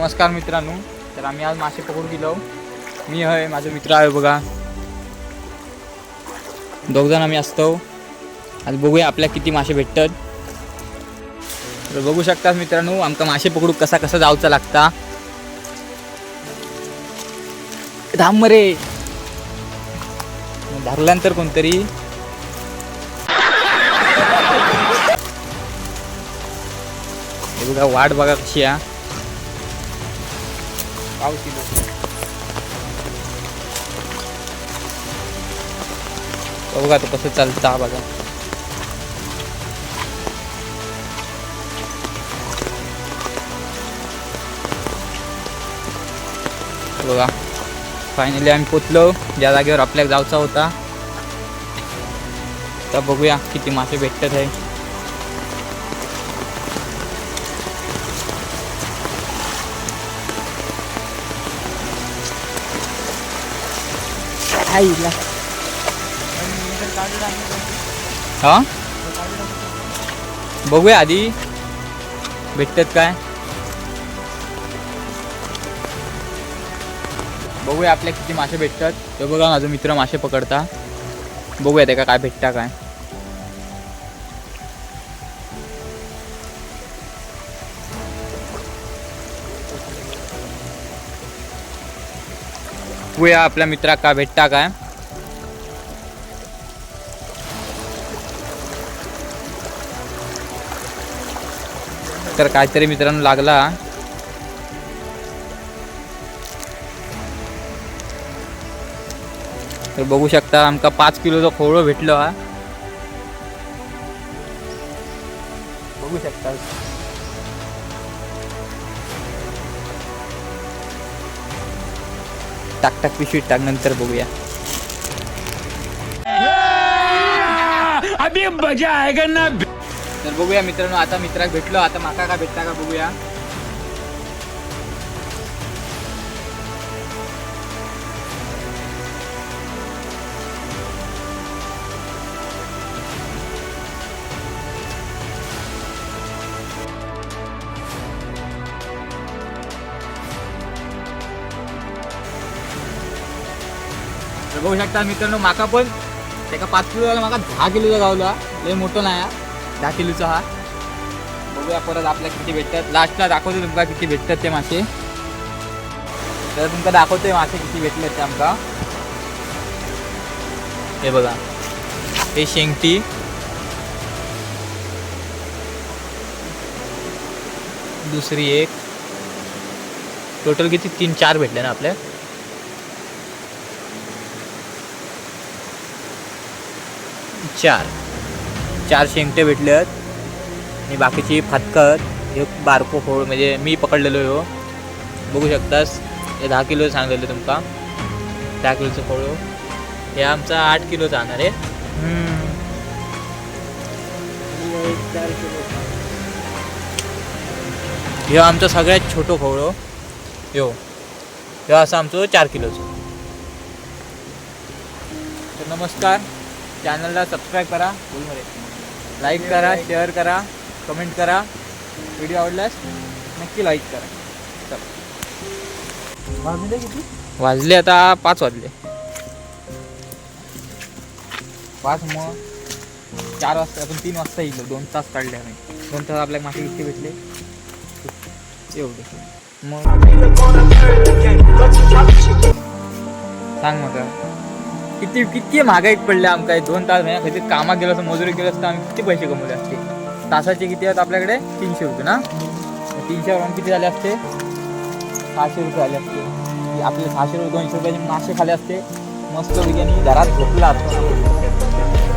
नमस्कार मित्रांनो. तर आम्ही आज मासे पकडून गेलो मी आहे माझा मित्र आहे बघा. दोघजण आम्ही असतो. आज बघूया आपल्या किती मासे भेटतात. तर बघू शकतात मित्रांनो आमका मासे पकडू कसा कसा जाऊचा लागता. धाम रे धरल्यानंतर कोणतरी. हे बघा वाट बघा कशी आहे. पाऊस येतो. तो बघा तो कसं चालतं हा बघा बघा. फायनली आम्ही पोचलो. ज्या जागेवर आपल्याला जायचा होता. तर बघूया किती मासे भेटतात आहे आईला. हा? बघूया आधी. भेटतात काय? बघूया आपल्या किती मासे भेटतात. ते बघा माझा मित्र मासे पकडता. बघूया त्याका काय भेटता काय. बघूया आपल्या मित्रा का भेटता काय. तर काहीतरी मित्रांनो लागला. तर बघू शकता आमका पाच किलोचा खोळो भेटलो हा. बघू शकता. टाक टाक पिशवीत टाक नंतर बघूया. अभी मजा आएगा ना। तर बघूया मित्रांनो आता मित्राक भेटलो आता माका का भेटता का बघूया. तर बघू शकता मित्रांनो माका पण त्याका पाच किलो माका दहा किलोचा गावला. लय मोठं नाही हा. दहा किलोचा हा. बघूया परत आपल्याला किती भेटतात. लास्टला दाखवतो तुमका किती भेटतात ते मासे. तर तुमका दाखवते मासे किती भेटले ते आमका. हे बघा हे शेंगटी दुसरी एक. टोटल किती? तीन चार भेटले ना आपल्या. चार. चार शेंगटे भेटले आहेत. आणि बाकीची फातकत एक बारको खोड म्हणजे मी पकडलेलो हो. बघू शकतास हे दहा किलो सांगलेलं तुमका. दहा किलोचं फोळो हो. हे. आमचा आठ किलो जाणार आहे. ह्यो आमचा सगळ्यात छोटो खोळो हो. ह्यो ह्यो असं आमचं चार किलोचं. तर नमस्कार. चॅनलला सबस्क्राईब करा लाईक करा शेअर करा कमेंट करा. व्हिडिओ आवडल्यास नक्की लाईक करा. चला. किती? वाजले आता पाच वाजले. पाच मग चार वाजता आपण तीन वाजता येईल. दोन तास काढले आम्ही. दोन तास आपल्याला मासे किती भेटले. एवढे. मग सांग मग. किती किती महागाईत पडले आमका दोन तास म्हणजे कधी कामात गेलो असं मजुरी केलं असतं आम्ही किती पैसे कमवले असते? तासाचे किती आहेत आपल्याकडे? तीनशे रुपये ना? तीनशे आम्ही किती झाले असते? सहाशे रुपये आले असते. आपले सहाशे रुपये दोनशे रुपयाचे मासे खाले असते. मस्त बिर्याणी घरात झोपला असतो.